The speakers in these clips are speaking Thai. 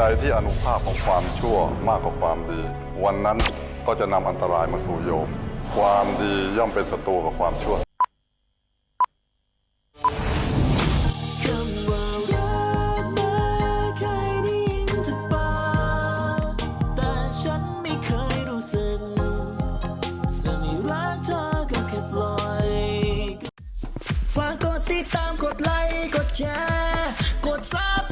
ใดที่อนุภาพของความชั่วมากกว่าความดี วันนั้นก็จะนำอันตรายมาสู่โยม ความดีย่อมเป็นศัตรูกับความชั่ว ฝากกดติดตามกดไลค์กดแชร์ กดซับ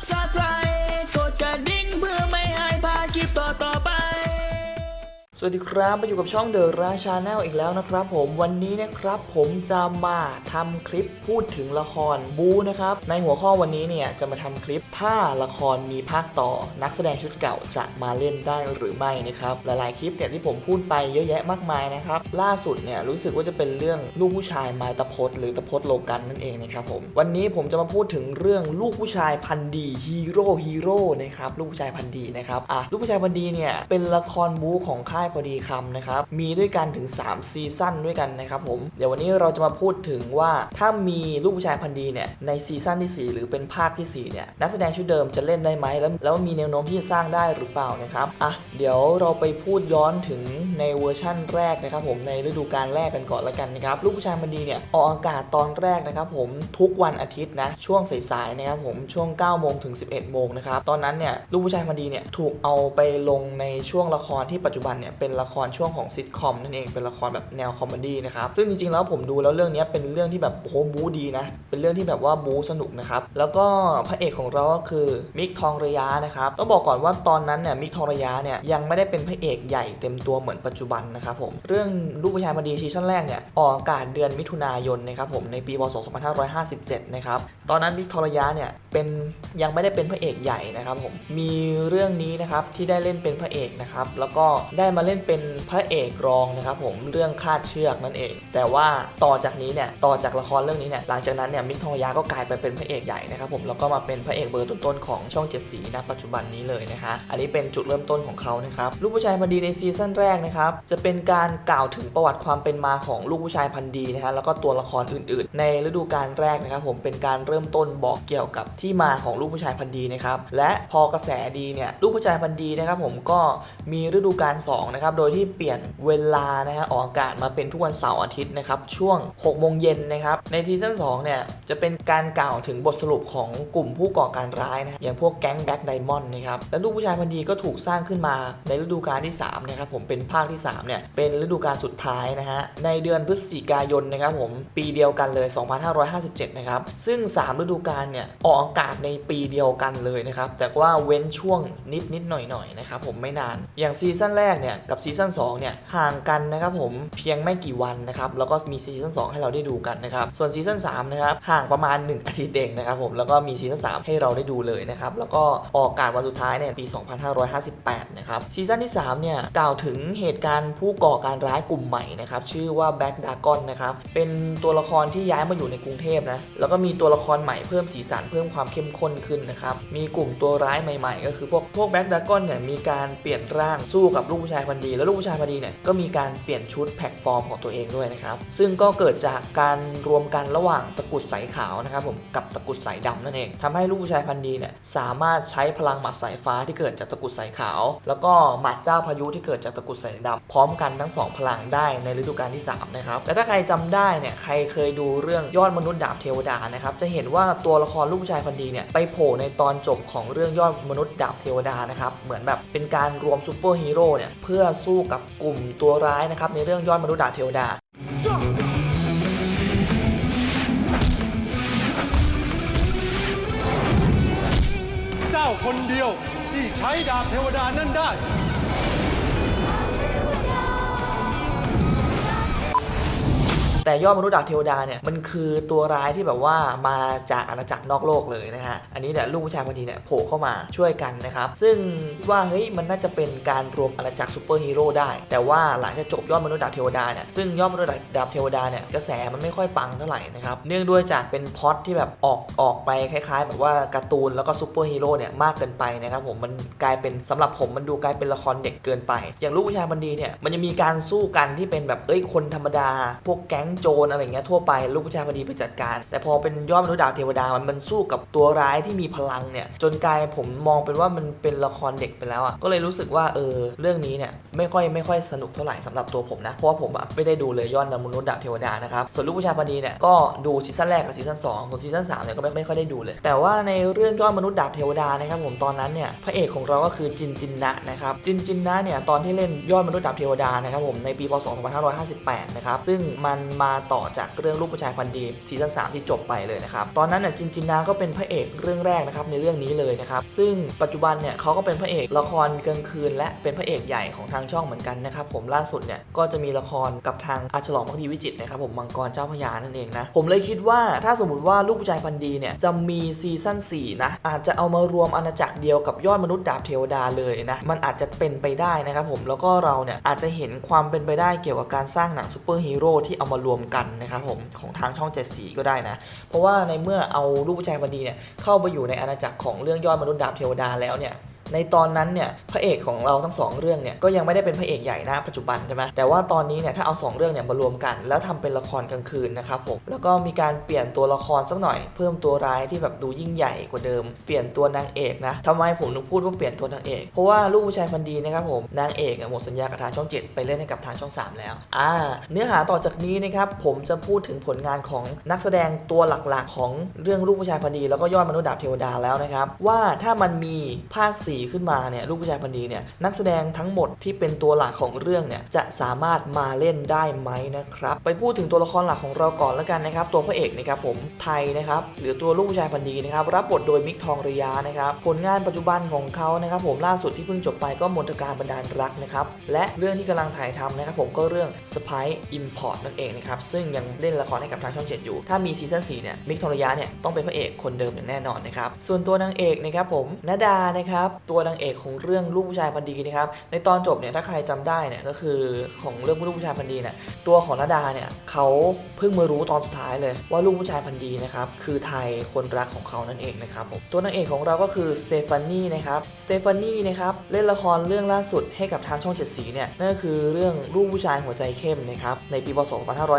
สวัสดีครับมาอยู่กับช่องเดอะราชาแนลอีกแล้วนะครับ ผมวันนี้นะครับผมจะมาทำคลิปพูดถึงละครบูนะครับ ในหัวข้อวันนี้เนี่ยจะมาทำคลิปถ้าละครมีภาคต่อ นักแสดงชุดเก่าจะมาเล่นได้หรือไม่นะครับหลายๆคลิปเนี่ยที่ผมพูดไปเยอะแยะมากมายนะครับล่าสุดเนี่ยรู้สึกว่าจะเป็นเรื่องลูกผู้ชายไมายตะพดหรือตะพดโลกันนั่นเองนะครับผมวันนี้ผมจะมาพูดถึงเรื่องลูกผู้ชายพันดีฮีโร่ฮีโร่นะครับลูกผู้ชายพันดีนะครับอะลูกผู้ชายพันดีเนี่ยเป็นละครบูของค่ายพอดีคำนะครับ มีด้วยกันถึง 3 ซีซั่นด้วยกันนะครับผม เดี๋ยววันนี้เราจะมาพูดถึงว่าถ้ามีลูกผู้ชายพันดีเนี่ยในซีซั่นที่ 4 หรือเป็นภาคที่ 4 เนี่ยนักแสดงชุดเดิมจะเล่นได้ไหมแล้วแล้วมีแนวโน้มที่จะสร้างได้หรือเปล่านะครับอะเดี๋ยวเราไปพูดย้อนถึงในเวอร์ชั่นแรกนะครับผมในฤดูกาลแรกกันก่อนละกันนะครับลูกผู้ชายพันดีเนี่ยออกอากาศตอนแรกนะครับผมทุกวันอาทิตย์นะช่วงสายๆนะครับผมช่วง9โมงถึง 11โมงนะครับตอนนั้นเนี่ยลูกผู้ชายพันดีเนี่ยถูกเอาไปลงในช่วงละครที่ปัจจุบันเนี่ยเป็นละครช่วงของซิทคอมนั่นเองเป็นละครแบบแนวคอมเมดี้นะครับซึ่งจริงๆแล้วผมดูแล้วเรื่องนี้เป็นเรื่องที่แบบโอ้โหบู๊ดีนะเป็นเรื่องที่แบบว่าบู๊สนุกนะครับแล้วก็พระเอกของเราก็คือมิกทองระยะนะครับต้องบอกก่อนว่าตอนนั้นเนี่ยมิกทองระยะเนี่ยยังไม่ได้เป็นพระเอกใหญ่เต็มตัวเหมือนปัจจุบันนะครับผมเรื่องลูกผู้ชายมาดีซีซั่นแรกเนี่ยออกอากาศเดือนมิถุนายนนะครับผมในปีพศ2557นะครับตอนนั้นมิกทองระยะเนี่ยเป็นยังไม่ได้เป็นพระเอกใหญ่นะครับผมมีเรื่องนี้นะครับที่ได้เล่นเป็นพระเอกนะครับแล้วก็ได้มาเล่นเป็นพระเอกรองนะครับผมเรื่องคาดเชือกนั่นเอง แต่ว่าต่อจากนี้เนี่ยต่อจากละครเรื่องนี้เนี่ยหลังจากนั้นเนี่ยมิกทองยะก็กลายไปเป็นพระเอกใหญ่นะครับผมแล้วก็มาเป็นพระเอกเบอร์ต้นๆของช่องเจ็ดสีณปัจจุบันนี้เลยนะคะอันนี้เป็นจุดเริ่มต้นของเขานะครับลูกผู้ชายพันดีในซีซั่นแรกนะครับจะเป็นการกล่าวถึงประวัติความเป็นมาของลูกผู้ชายพันดีนะฮะแล้วก็ตัวละครอื่น ๆ ในฤดูกาลแรกนะครับผมเป็นการเริ่มต้นบอกเกี่ยวกับที่มาของลูกผู้ชายพันดีนะครับและพอกระแสดีเนี่ยลูกผู้ชายพันดีนะครับผมก็มีฤดูกาล2นะครับ โดยที่เปลี่ยนเวลานะฮะออกอากาศมาเป็นทุกวันเสาร์อาทิตย์นะครับช่วง6โมงเย็นนะครับ ในซีซั่น2เนี่ยจะเป็นการกล่าวถึงบทสรุปของกลุ่มผู้ก่อการร้ายนะฮะอย่างพวกแก๊งแบ็กไดมอนด์นะครับและลูกผู้ชายพันดีก็ถูกสร้างขึ้นมาในฤดูกาลที่3นะครับผมเป็นภาคที่3เนี่ยเป็นฤดูกาลสุดท้ายนะฮะในเดือนพฤศจิกายนนะครับผมปีเดียวกันเลย 2557 นะครับ ซึ่ง 3 ฤดูกาลเนี่ยออกอากาศในปีเดียวกันเลยนะครับแต่ว่าเว้นช่วงนิดนิดหน่อยหน่อยนะครับผมไม่นาน อย่างซีซั่นแรกเนี่ยกับซีซั่น2เนี่ยห่างกันนะครับผมเพียงไม่กี่วันนะครับแล้วก็มีซีซั่น2ให้เราได้ดูกันนะครับส่วนซีซั่น3นะครับห่างประมาณ 1 อาทิตย์เองนะครับผมแล้วก็มีซีซั่น3ให้เราได้ดูเลยนะครับแล้วก็ออกอากาศวันสุดท้ายเนี่ยปี 2558 นะครับซีซั่นที่3เนี่ยกล่าวถึงเหตุการณ์ผู้ก่อการร้ายกลุ่มใหม่นะครับชื่อว่าแบ็กดากอนนะครับเป็นตัวละครที่ย้ายมาอยู่ในกรุงเทพนะแล้วก็มีตัวละครใหม่เพิ่มสีสันเพิ่มความเข้มข้นขึ้นนะครับมีกลุ่มตัวร้ายใหม่ ๆ ก็คือพวกพวกแบ็กดากอนเนี่ยมีการเปลี่ยนร่างสู้กับลูกผู้ชายพันธุ์ดี แล้วลูกผู้ชายพันดีเนี่ยก็มีการเปลี่ยนชุดแพลตฟอร์มของตัวเองด้วยนะครับ ซึ่งก็เกิดจากการรวมกันระหว่างตะกุดสายขาวนะครับผมกับตะกุดสายดำนั่นเองทำให้ลูกผู้ชายพันดีเนี่ยสามารถใช้พลังหมัดสายฟ้าที่เกิดจากตะกุดสายขาว แล้วก็หมัดเจ้าพายุที่เกิดจากตะกุดสายดำพร้อมกันทั้งสองพลังได้ในฤดูกาลที่สามนะครับและถ้าใครจำได้เนี่ยใครเคยดูเรื่องยอดมนุษย์ดาบเทวดานะครับจะเห็นว่าตัวละครลูกผู้ชายพันดีเนี่ยไปโผล่ในตอนจบของเรื่องยอดมนุษย์ดาบเทวดานะครับเหมือนแบบเป็นการรวมซูเปอร์ฮีโร่เนี่ยเพื่อสู้กับกลุ่มตัวร้ายนะครับในเรื่องยอดมนุษย์ดาบเทวดาเจ้าคนเดียวที่ใช้ดาบเทวดานั่นได้ แต่ยอดมนุษย์ดาบเทวดาเนี่ยมันคือตัวร้ายที่แบบว่ามาจากอาณาจักรนอกโลกเลยนะฮะอันนี้เนี่ยลูกผู้ชายพอดีเนี่ยโผล่เข้ามาช่วยกันนะครับซึ่งว่าเฮ้ยมันน่าจะเป็นการรวมอาณาจักรซูเปอร์ฮีโร่ได้ แต่ว่าหลังจากจบยอดมนุษย์ดาบเทวดาเนี่ยซึ่งยอดมนุษย์ดาบเทวดาเนี่ยกระแสมันไม่ค่อยปังเท่าไหร่นะครับเนื่องด้วยจากเป็นพอตที่แบบออกออกไปคล้ายๆ แบบว่าการ์ตูนแล้วก็ซูเปอร์ฮีโร่เนี่ยมากเกินไปนะครับผมมันกลายเป็นสำหรับผมมันดูกลายเป็นละครเด็กเกินไป อย่างลูกผู้ชายบันดีเนี่ยมันจะมีการสู้กันที่เป็นแบบเอ้ยคนธรรมดา พวกแก๊งโจรอะไรเงี้ยทั่วไปลูกผู้ชายพอดีไปจัดการ แต่พอเป็นยอดมนุษย์ดาวเทวดามันมันสู้กับตัวร้ายที่มีพลังเนี่ยจนกลายผมมองเป็นว่ามันเป็นละครเด็กไปแล้วอะก็เลยรู้สึกว่าเออเรื่องนี้เนี่ยไม่ค่อยไม่ค่อยสนุกเท่าไหร่สำหรับตัวผมนะเพราะว่าผมไม่ได้ดูเลยยอดมนุษย์ดาวเทวดานะครับส่วนลูกผู้ชายพอดีเนี่ยก็ดูซีซั่นแรกกับซีซั่นสองส่วนซีซั่นสามเนี่ยก็ไม่ไม่ค่อยได้ดูเลย แต่ว่าในเรื่องยอดมนุษย์ดาบเทวดานะครับผมตอนนั้นเนี่ยพระเอกของเราก็คือจินจินนะนะครับจินจินนะเนี่ยตอนที่เล่นยอดมนุษย์ดาบเทวดานะครับผมในปีพศ2558นะครับซึ่งมันมาต่อจากเรื่องลูกผู้ชายพันดีซีซั่น3ที่จบไปเลยนะครับตอนนั้นน่ะจินจินนะก็เป็นพระเอกเรื่องแรกนะครับในเรื่องนี้เลยนะครับซึ่งปัจจุบันเนี่ยเขาก็เป็นพระเอกละครกลางคืน และเป็นพระเอกใหญ่ของทางช่องเหมือนกันนะครับผมล่าสุดเนี่ยก็จะมีละครกับทางอาฉลองพักดีวิจิตนะครับผมมังกรเจ้าพระยานั่นเองนะผมเลยคิดว่าถ้าสมมติว่าลูกผู้ชายพันดีเนี่ยจะมีซีซั่น4นะอาจจะเอามารวมอาณาจักรเดียวกับยอดมนุษย์ดาบเทวดาเลยนะมันอาจจะเป็นไปได้นะครับผมแล้วก็เราเนี่ยอาจจะเห็นความเป็นไปได้เกี่ยวกับการสร้างหนังซูเปอร์ฮีโร่ที่เอามารวมกันนะครับผมของทางช่องเจ็ดสีก็ได้นะ เพราะว่าในเมื่อเอารูปผู้ชายพอดีเนี่ยเข้าไปอยู่ในอาณาจักรของเรื่องยอดมนุษย์ดาบเทวดาแล้วเนี่ย ในตอนนั้นเนี่ยพระเอกของเราทั้งสองเรื่องเนี่ยก็ยังไม่ได้เป็นพระเอกใหญ่นะปัจจุบันใช่ไหมแต่ว่าตอนนี้เนี่ยถ้าเอาสองเรื่องเนี่ยมารวมกัน แล้วทำเป็นละครกลางคืนนะครับผมแล้วก็มีการเปลี่ยนตัวละครสักหน่อย เพิ่มตัวร้ายที่แบบดูยิ่งใหญ่กว่าเดิม เปลี่ยนตัวนางเอกนะทำไมผมถึงพูดว่าเปลี่ยนตัวนางเอกเพราะว่าลูกผู้ชายพันดีนะครับผมนางเอกหมดสัญญากับทางช่องเจ็ดไปเล่นให้กับทางช่องสามแล้วอ่าเนื้อหาต่อจากนี้นะครับผมจะพูดถึงผลงานของนักแสดงตัวหลักๆ ของเรื่องลูกผู้ชายพันดี แล้วก็ยอดมนุษย์ดาบเทวดาแล้วนะครับว่าถ้ามันมีภาค4ขึ้นมาเนี่ยลูกผู้ชายพันธ์ดีเนี่ยนักแสดงทั้งหมดที่เป็นตัวหลักของเรื่องเนี่ยจะสามารถมาเล่นได้ไหมนะครับไปพูดถึงตัวละครหลักของเราก่อนแล้วกันนะครับตัวพระเอกนะครับผมไทยนะครับหรือตัวลูกผู้ชายพันธ์ดีนะครับรับบทโดยมิกทองระยานะครับผลงานปัจจุบันของเขานะครับผมล่าสุดที่เพิ่งจบไปก็มนตการบันดาลรักนะครับและเรื่องที่กำลังถ่ายทำนะครับผมก็เรื่อง s p i e Import นั่นเองนะครับซึ่งยังเล่นละครให้กับทางช่อง7อยู่ ถ้ามีซีซั่น4เนี่ยมิกทองระยาเนี่ยต้องเป็นพระเอกคนเดิมอย่างแน่นอนนะครับส่วนตัวนางเอกนะครับผมนดานะครับตัวนางเอกของเรื่องลูกผู้ชายพันดีนะครับ ในตอนจบเนี่ยถ้าใครจำได้เนี่ยก็คือของเรื่องลูกผู้ชายพันดีเนี่ยตัวของนาดาเนี่ยเขาเพิ่งมารู้ตอนสุดท้ายเลยว่าลูกผู้ชายพันดีนะครับคือไทยคนรักของเขานั่นเองนะครับผมตัวนางเอกของเราก็คือสเตฟานีนะครับสเตฟานีนะครับเล่นละครเรื่องล่าสุดให้กับทางช่องเจ็ดสีเนี่ยนั่นก็คือเรื่องลูกผู้ชายหัวใจเข้มนะครับในปีพศ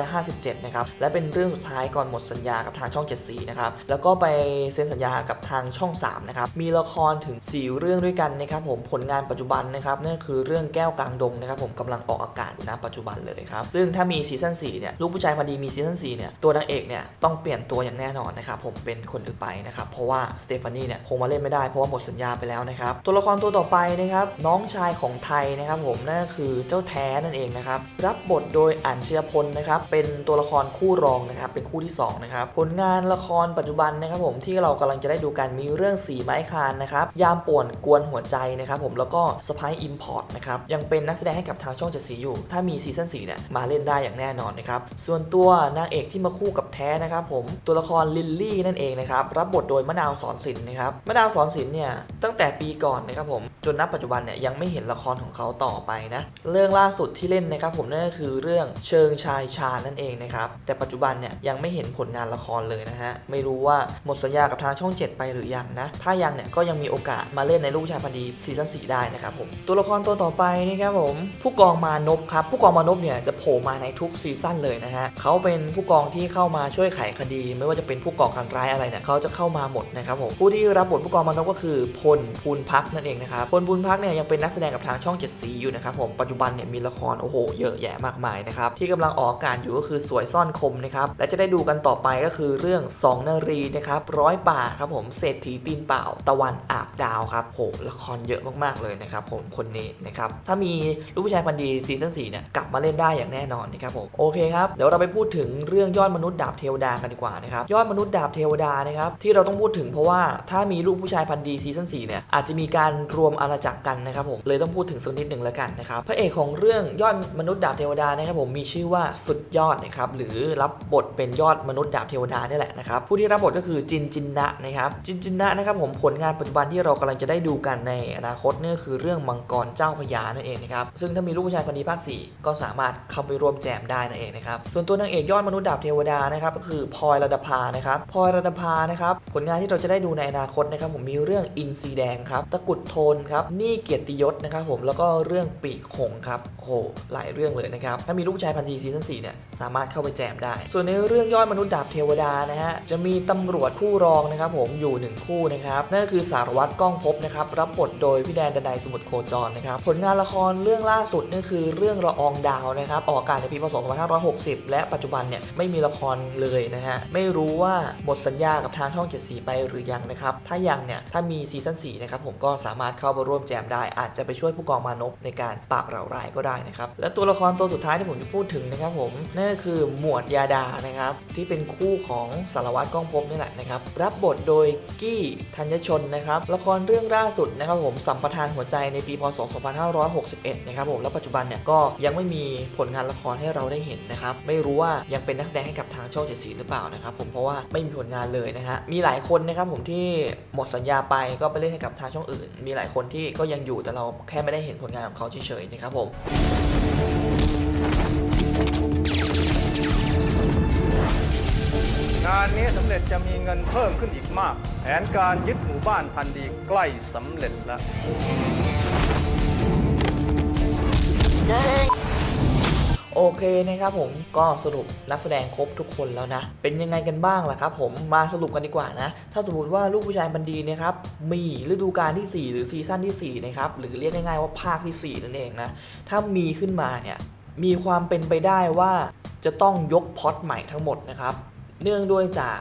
2557นะครับและเป็นเรื่องสุดท้ายก่อนหมดสัญญากับทางช่องเจ็ดสีนะครับแล้วก็ไปเซ็นสัญญากับทางช่อง3นะครับมีละครถึง4เรื่องด้วยกันนะครับผมผลงานปัจจุบันนะครับนั่นคือเรื่องแก้วกลางดงนะครับผมกำลังออกอากาศอยู่ณปัจจุบันเลยครับซึ่งถ้ามีซีซั่น4เนี่ยลูกผู้ชายพอดีมีซีซั่น4เนี่ยตัวนางเอกเนี่ยต้องเปลี่ยนตัวอย่างแน่นอนนะครับผมเป็นคนอื่นไปนะครับเพราะว่าสเตฟานีเนี่ยคงมาเล่นไม่ได้เพราะว่าหมดสัญญาไปแล้วนะครับตัวละครตัวต่อไปนะครับน้องชายของไทยนะครับผมนั่นคือเจ้าแท้นั่นเองนะครับรับบทโดยอัญเชียพลนะครับเป็นตัวละครคู่รองนะครับเป็นคู่ที่สองนะครับผลงานละครปัจจุบันนะครับผมที่เรากำลังจะได้ดูกันมีเรื่องสีไม้คานนะครับยามป่วนกวนหัวใจนะครับผมแล้วก็สไปอิมพอร์ตนะครับยังเป็นนักแสดงให้กับทางช่องเจ็ดสีอยู่ ถ้ามีซีซั่น4เนี่ยมาเล่นได้อย่างแน่นอนนะครับส่วนตัวนางเอกที่มาคู่กับแท้นะครับผมตัวละครลิลลี่นั่นเองนะครับรับบทโดยมะนาวสอนศิลป์นะครับมะนาวสอนศิลป์เนี่ยตั้งแต่ปีก่อนนะครับผมจนนับปัจจุบันเนี่ยยังไม่เห็นละครของเขาต่อไปนะเรื่องล่าสุดที่เล่นนะครับผมนั่นก็คือเรื่องเชิงชายชานั่นเองนะครับแต่ปัจจุบันเนี่ยยังไม่เห็นผลงานละครเลยนะฮะไม่รู้ว่าหมดสัญญากับทางช่อง 7 ไปหรือยังนะถ้ายังเนี่ยก็ยังมีโอกาสมาเล่นในลูกชายพันดีซีซั่น4ได้นะครับผมตัวละครตัวต่อไปนะครับผมผู้กองมานพครับผู้กองมานพเนี่ยจะโผล่มาในทุกซีซั่นเลยนะฮะเขาเป็นผู้กองที่เข้ามาช่วยไขคดี ไม่ว่าจะเป็นผู้ก่อการร้ายอะไรเนี่ยเขาจะเข้ามาหมดนะครับผมผู้ที่รับบทผู้กองมานพก็คือพลภูลพักนั่นเองนะครับพลภูลพักเนี่ยยังเป็นนักแสดงกับทางช่องเจ็ดสีอยู่นะครับผมปัจจุบันเนี่ยมีละครโอ้โหเยอะแยะมากมายนะครับที่กำลังออกอากาศอยู่ก็คือสวยซ่อนคมนะครับและจะได้ดูกันต่อไปก็คือเรื่องสองนารีนะครับร้อยป่าครับผมเศรษฐีตีนเปล่าตะวันอาบดาวครับโหละครเยอะมากๆเลยนะครับผมคนนี้นะครับถ้ามีลูกผู้ชายพันดีซีซั่นสี่เนี่ยกลับมาเล่นได้อย่างแน่นอนนะครับผมโอเคครับเดี๋ยวเราไปพูดถึงเรื่องยอดมนุษย์ดาบเทวดากันดีกว่านะครับยอดมนุษย์ดาบเทวดานะครับที่เราต้องพูดถึงเพราะว่าถ้ามีลูกผู้ชายพันดีซีซั่นสี่เนี่ยอาจจะมีการรวมอาณาจักรกันนะครับผมเลยต้องพูดถึงสักนิดหนึ่งแล้วกันนะครับพระเอกของเรื่องยอดมนุษย์ดาบเทวดานะครับผมมีชื่อว่าสุดยอดนะครับหรือรับบทเป็นยอดมนุษย์ดาบเทวดานี่แหละนะครับผู้ที่รับบทก็คือจินจินนะนะครับจินจินนะนะครับผมผลงานปัจจุบันที่เรากำลังจะได้ดูดูกันในอนาคตนี่ก็คือเรื่องมังกรเจ้าพญานั่นเองนะครับซึ่งถ้ามีลูกผู้ชายคนนี้ภาค 4 ก็สามารถเข้าไปร่วมแจมได้นั่นเองนะครับส่วนตัวนางเอกยอดมนุษย์ดาบเทวดานะครับก็คือพลอยระดาภานะครับพลอยระดาภานะครับผลงานที่เราจะได้ดูในอนาคตนะครับผมมีเรื่องอินซีแดงครับตะกุดโทนครับนี่เกียรติยศนะครับผมแล้วก็เรื่องปีกหงครับโหหลายเรื่องเลยนะครับถ้ามีลูกชายพันธีซีซั่น4เนี่ยสามารถเข้าไปแจมได้ ส่วนในเรื่องยอดมนุษย์ดาบเทวดานะฮะจะมีตำรวจคู่รองนะครับผมอยู่หนึ่งคู่นะครับนั่นก็คือสารวัตรก้องภพนะครับรับบทโดยพี่แดนดนัยสมุทรโคจรนะครับผลงานละครเรื่องล่าสุดนั่นคือเรื่องระอองดาวนะครับออกอากาศในปีพศ2560 และปัจจุบันเนี่ยไม่มีละครเลยนะฮะไม่รู้ว่าหมดสัญญากับทางช่องเจ็ดสีไปหรือยังนะครับถ้ายังเนี่ยถ้ามีซีซั่น4นะครับผมก็สามารถเข้ามาร่วมแจมได้ อาจจะไปช่วยผู้กองมานพในการปราบเหล่าร้ายก็ได้นะครับและตัวละครตัวสุดท้ายที่ผมจะพูดถึงนะครับผมนั่นก็คือหมวดยาดานะครับที่เป็นคู่ของสารวัตรก้องภพนี่แหละนะครับรับบทโดยกี้ธัญชนนะครับละครเรื่องล่าสุดนะครับผมสัมปทานหัวใจในปีพศ 2561 นะครับผมแล้วปัจจุบันเนี่ยก็ยังไม่มีผลงานละครให้เราได้เห็นนะครับไม่รู้ว่ายังเป็นนักแสดงให้กับทางช่องเจ็ดสีหรือเปล่านะครับผมเพราะว่าไม่มีผลงานเลยนะฮะมีหลายคนนะครับผมที่หมดสัญญาไปก็ไปเล่นให้กับทางช่องอื่น มีหลายคนที่ก็ยังอยู่แต่เราแค่ไม่ได้เห็นผลงานของเขาเฉยๆนะครับผม งานนี้สำเร็จจะมีเงินเพิ่มขึ้นอีกมาก แผนการยึดหมู่บ้านพันดีใกล้สำเร็จแล้วโอเคนะครับผมก็สรุปนักแสดงครบทุกคนแล้วนะ เป็นยังไงกันบ้างล่ะครับผมมาสรุปกันดีกว่านะ ถ้าสมมติว่าลูกผู้ชายบันดีนะครับมีฤดูกาลที่ 4 หรือซีซั่นที่4นะครับหรือเรียกง่ายๆว่าภาคที่ 4 นั่นเองนะ ถ้ามีขึ้นมาเนี่ยมีความเป็นไปได้ว่าจะต้องยกพอตใหม่ทั้งหมดนะครับ เนื่องด้วยจาก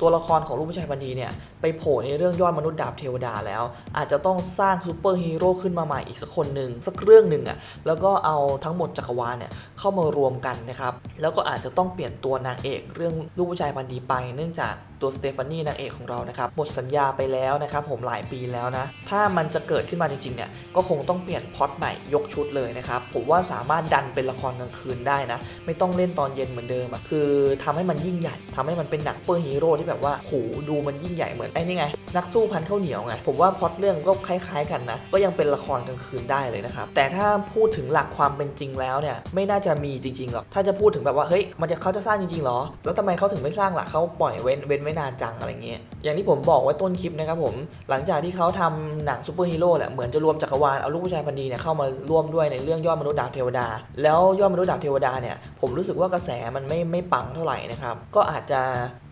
ตัวละครของลูกผู้ชายบันดีเนี่ย ไปโผล่ในเรื่องยอดมนุษย์ดาบเทวดาแล้ว อาจจะต้องสร้างซูเปอร์ฮีโร่ขึ้นมาใหม่อีกสักคนหนึ่งสักเรื่องหนึ่งอะ่ะแล้วก็เอาทั้งหมดจักรวาลเนี่ยเข้ามารวมกันนะครับแล้วก็อาจจะต้องเปลี่ยนตัวนางเอก เรื่องลูกผู้ชายบันดีไปเนื่องจากตัวสเตฟานีนางเอกของเรานะครับหมดสัญญาไปแล้วนะครับผมหลายปีแล้วนะ ถ้ามันจะเกิดขึ้นมาจริงๆเนี่ยก็คงต้องเปลี่ยนพล็อตใหม่ยกชุดเลยนะครับ ผมว่าสามารถดันเป็นละครกลางคืนได้นะ ไม่ต้องเล่นตอนเย็นเหมือนเดิมอะคือทำให้มันยิ่งใหญ่ทำให้มันเป็นหนังเปอร์ฮีโร่ที่แบบว่าโหดูมันยิ่งใหญ่เหมือนไอ้นี่ไง นักสู้พันข้าวเหนียวไง ผมว่าพล็อตเรื่องก็คล้ายๆ กันนะ ก็ยังเป็นละครกลางคืนได้เลยนะครับ แต่ถ้าพูดถึงหลักความเป็นจริงแล้วเนี่ย ไม่น่าจะมีจริงๆหรอก ถ้าจะพูดถึงแบบว่า เฮ้ย มันจะเขาจะสร้างจริงๆหรอ แล้วทำไมเขาถึงไม่สร้างล่ะเขาปล่อยเว้นเว้นไว้นานจังอะไรเงี้ย อย่างที่ผมบอกไว้ต้นคลิปนะครับผม หลังจากที่เขาทำหนังซูเปอร์ฮีโร่แหละ เหมือนจะรวมจักรวาล เอาลูกผู้ชายพันดีเนี่ยเข้ามาร่วมด้วยในเรื่องยอดมนุษย์ดาบเทวดา แล้วยอดมนุษย์ดาบเทวดาเนี่ย ผมรู้สึกว่ากระแสมันไม่ไม่ปังเท่าไหร่นะครับ ก็อาจจะ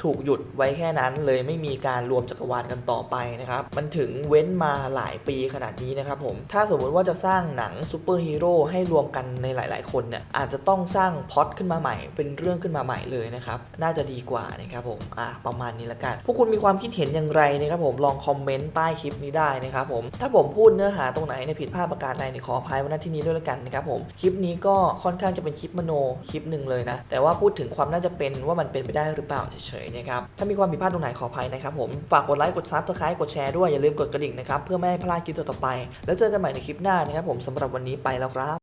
ถูกหยุดไว้แค่นั้นเลยไม่มีการรวมจักรวาลกันต่อไปนะครับ มันถึงเว้นมาหลายปีขนาดนี้นะครับผม ถ้าสมมติว่าจะสร้างหนังซูเปอร์ฮีโร่ให้รวมกันในหลาย ๆ คนเนี่ย อาจจะต้องสร้างพล็อตขึ้นมาใหม่ เป็นเรื่องขึ้นมาใหม่เลยนะครับ น่าจะดีกว่านะครับผม อะ ประมาณนี้ละกัน พวกคุณมีความคิดเห็นอย่างไรนะครับผม ลองคอมเมนต์ใต้คลิปนี้ได้นะครับผม ถ้าผมพูดเนื้อหาตรงไหนในผิดพลาดประการใดเนี่ยขออภัยว้ณที่นี้ด้วยละกันนะครับผม คลิปนี้ก็ค่อนข้างจะเป็นคลิปมโนคลิปหนึ่งเลยนะ แต่ว่าพูดถึงความน่าจะเป็นว่ามันเป็นไปได้หรือเปล่าเฉยๆนะครับ ถ้ามีความผิดพลาดตรงไหนขออภัยนะครับผมฝากกดไลค์กดซับสไครต์กดแชร์ด้วยอย่าลืมกดกระดิ่งนะครับเพื่อไม่ให้พลาดคลิปต่อๆไป แล้วเจอกันใหม่ในคลิปหน้านะครับผมสำหรับวันนี้ไปแล้วครับ